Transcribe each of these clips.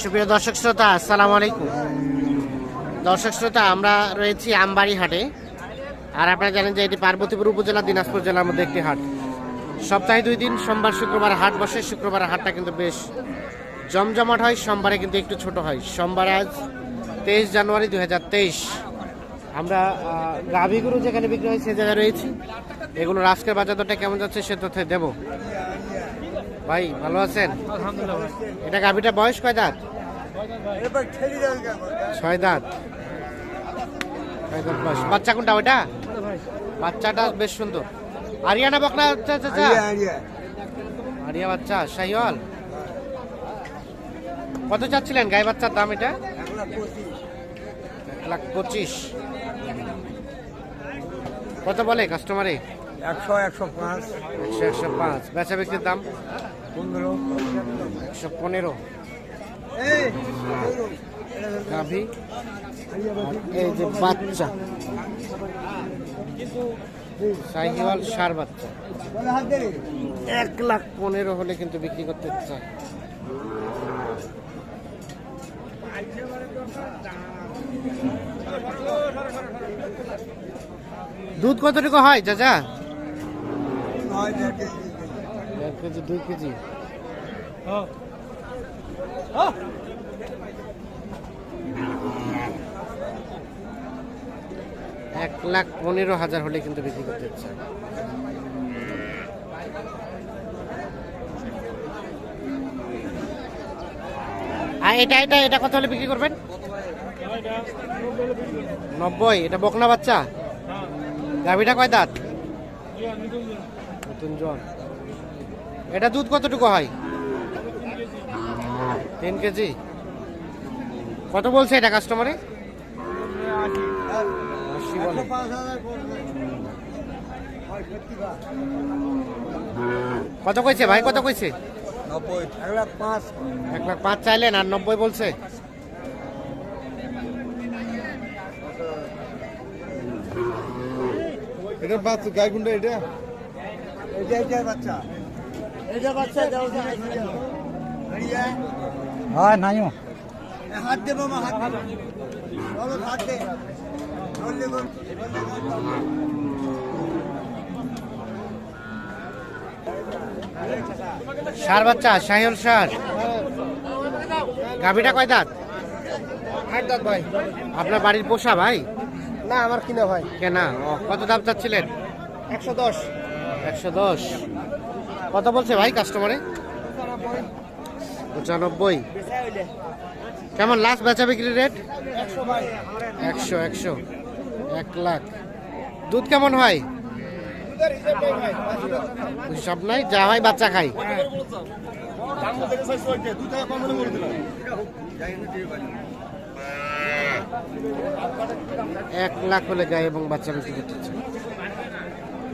সুপ্রিয় দর্শক শ্রোতা আসসালামু আলাইকুম। দর্শক শ্রোতা আমরা রয়েছি আমবাড়ি হাটে আর আপনারা জানেন যে এটি পার্বতীপুর উপজেলা দিনাজপুর জেলার মধ্যে একটি হাট। সপ্তাহে দুই দিন সোমবার শুক্রবার হাট বসে। শুক্রবার হাটটা কিন্তু বেশ জমজমাট হয় সোমবারে কিন্তু একটু ছোট হয়। সোমবার আজ তেইশ জানুয়ারি দু হাজার তেইশ। আমরা আহ, গাভীগুলো যেখানে বিক্রি হয় সে জায়গায় রয়েছি। এগুলো আজকের বাজার দরটা কেমন যাচ্ছে সে তথ্য দেবো। ভাই ভালো আছেন? এটা গাভীটা বয়স কয় দাঁত? ছয় দাঁত। ছয় দাঁত বয়স। বাচ্চা কোনটা ওইটা? বাচ্চাটা বেশ সুন্দর। আরিয়ানা বকনা আচ্ছা আচ্ছা আরিয়া বাচ্চা শাহিওয়াল? কত চাচ্ছিলেন গাই বাচ্চার দাম এটা? এক লাখ পঁচিশ। কত বলে কাস্টমারে একশো একশো পাঁচ। একশো একশো পাঁচ। বেচা বিক্রির দাম? পনেরো। একশো পনেরো। গাভী এই যে বাচ্চা। সাইকেল সার বাচ্চা। এক লাখ পনেরো হলে কিন্তু বিক্রি করতে চায় দুধ কতটুকু হয় চাচা? এক কেজি। দুই কেজি? এক লাখ পনেরো হাজার হলে কিন্তু বিক্রি করতে চায় আর এটা এটা এটা কত হলে বিক্রি করবেন? নব্বই। এটা বকনা বাচ্চা? গাভিটা কয় দাঁত? নতুন জন। এটা দুধ কতটুকু হয়? তিন কেজি। কত বলছে এটা কাস্টমারে কত কইছে ভাই? কত কইছে? নব্বই। এক লাখ পাঁচ। এক লাখ পাঁচ চাইলেন আর নব্বই বলছে। এটা বাচ্চা গাই গুন্ডা এটা? বাচ্চা। বাচ্চা দাও হ্যাঁ নাইও হাত দে মামা হাত দে বাবা হাত দে বললে বল সার বাচ্চা সাহিল সার। গাভিটা কয় দাঁত? হাত দাঁত ভাই। আপনার বাড়ির পোষা ভাই? না আমার কিনা ভাই। কেনা ও, কত দাম চাচ্ছিলেন? একশো দশ। একশো দশ। কত বলছে ভাই কাস্টমারে পঁচানব্বই। কেমন লাস্ট বেচা বিক্রি রেট একশো একশো। এক লাখ। দুধ কেমন হয়? সব নাই, যা হয় বাচ্চা খাই এক লাখ হলে গায়ে এবং বাচ্চা বিক্রি করতে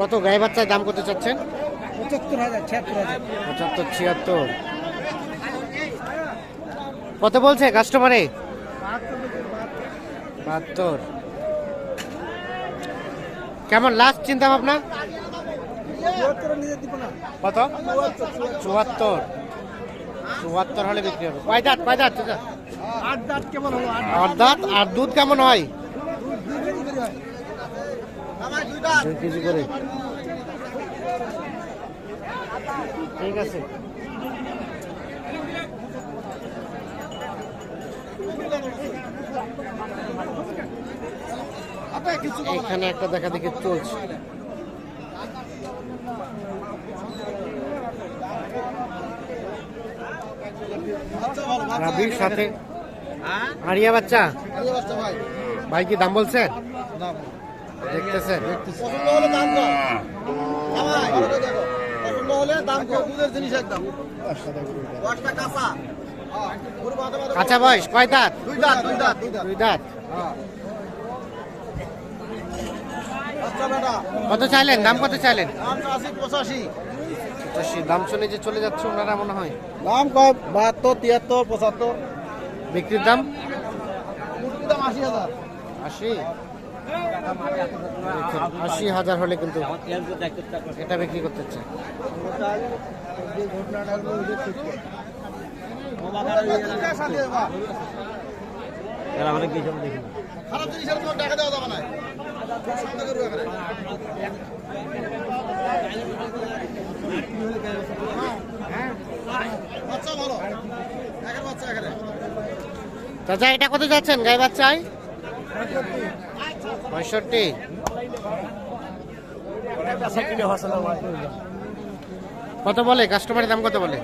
কত গায়ে বাচ্চার দাম কত চাচ্ছেন? পঁচাত্তর হাজার ছিয়াত্তর হাজার। পঁচাত্তর ছিয়াত্তর। কত বলছে কাস্টমারে বাহাত্তর। কেমন লাস্ট চিন্তা ভাবনা? কত? চুয়াত্তর। চুয়াত্তর হলে বিক্রি হবে। কয় দাঁত কয় দাঁত? আট দাঁত কেমন হলো আট দাঁত আর দুধ কেমন হয়? দুই কেজি করে ঠিক আছে এখানে একটা দেখা দেখি চলছে। রাবির সাথে। আরিয়া বাচ্চা? ভাই কি দাম বলছেন দেখতেছেন? পছন্দ হলে দাম কম। পছন্দ হলে দাম কম। দুধের জিনিস একদম। দশটা কাঁচা। কাঁচা বয়স কয় দাঁত? দুই দাঁত দুই দাঁত দুই দাঁত। আচ্ছা কত চাইলেন? দাম কত চাইলেন? দাম পঁচাশি। দাম শুনে যে চলে যাচ্ছে ওনারা মনে হয়। দাম বাহাত্তর তিয়াত্তর পঁচাত্তর। বিক্রির দাম? দাম আশি হাজার। আশি? আশি হাজার হলে কিন্তু এটা বিক্রি করতে এখানে চাচা এটা কত যাচ্ছেন গাই বাচ্চায়? পঁয়ষট্টি। কত বলে? কাস্টমারের দাম কত বলে?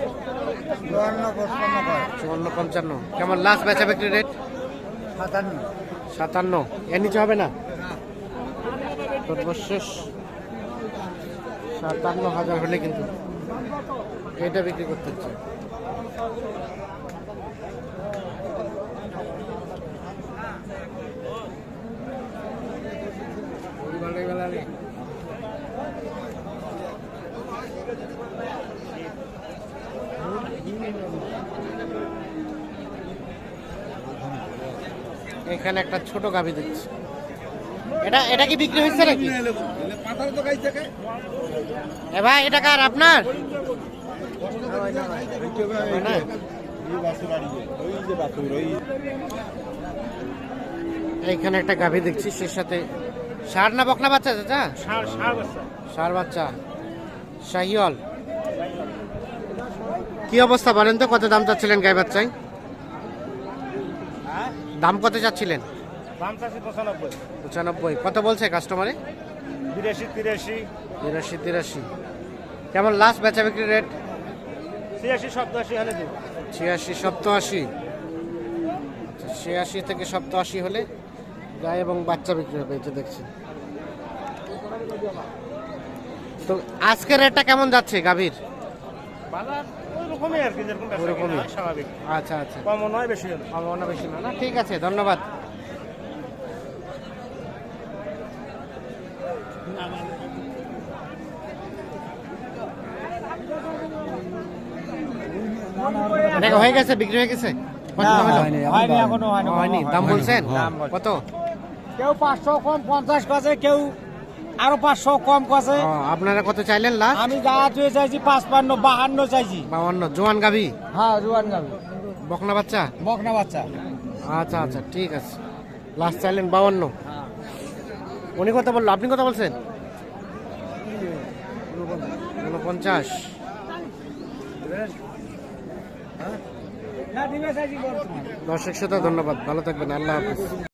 চুয়ান্ন পঞ্চান্ন। কেমন? লাস্ট বেচা বিক্রি রেট সাতান্ন। সাতান্ন এর নিচে হবে না? সর্বশেষ সাতান্ন হাজার হলে কিন্তু এটা বিক্রি করতে হচ্ছে। এখানে একটা ছোট গাভি দেখছি এটা এটা কি বিক্রি হয়েছে নাকি? এ ভাই এটা কার আপনার? এইখানে একটা গাভি দেখছি সে সাথে সার না বকনা বাচ্চা চাচা? সার বাচ্চা। শাহিওয়াল। কি অবস্থা বলেন তো কত দাম চাচ্ছিলেন গাই বাচ্চাই দাম কত চাচ্ছিলেন? দাম চাচ্ছি পঁচানব্বই। পঁচানব্বই। কত বলছে কাস্টমারে বিরাশি তিরাশি। তিরাশি তিরাশি। কেমন লাস্ট বেচা বিক্রি রেট ছিয়াশি সপ্তাশি হলে ছিয়াশি সপ্তআশি আচ্ছা, ছিয়াশি থেকে সপ্তআশি হলে গায়ে এবং বাচ্চা বিক্রি হবে যে দেখছি। তো আজকের রেটটা কেমন যাচ্ছে গাভীর? বাজার ওই আর কি যেরকম ওরকমই। স্বাভাবিক। আচ্ছা আচ্ছা। কমও নয় বেশি সম্ভাবনা বেশি না না ঠিক আছে ধন্যবাদ। হয়ে গেছে বিক্রি হয়ে গেছে? কত হয়নি এখনও হয়নি হয়নি। দাম বলছেন? কত? কেউ পাঁচশো কম পঞ্চাশ কাছে কেউ আরও পাঁচশো কম কাছে। আপনারা কত চাইলেন লাস্ট আমি যা তুই চাইছি পাঁচপান্ন বাহান্ন চাইছি। বাউান্ন জোয়ান গাভি? হ্যাঁ জুয়ান গাবি বকনা বাচ্চা? বকনা বাচ্চা। আচ্ছা আচ্ছা ঠিক আছে। লাস্ট চাইলেন বাউান্ন। উনি কত বলল আপনি কত বলছেন? উনপঞ্চাশ দর্শক শ্রোতা ধন্যবাদ। ভালো থাকবেন আল্লাহ হাফিজ।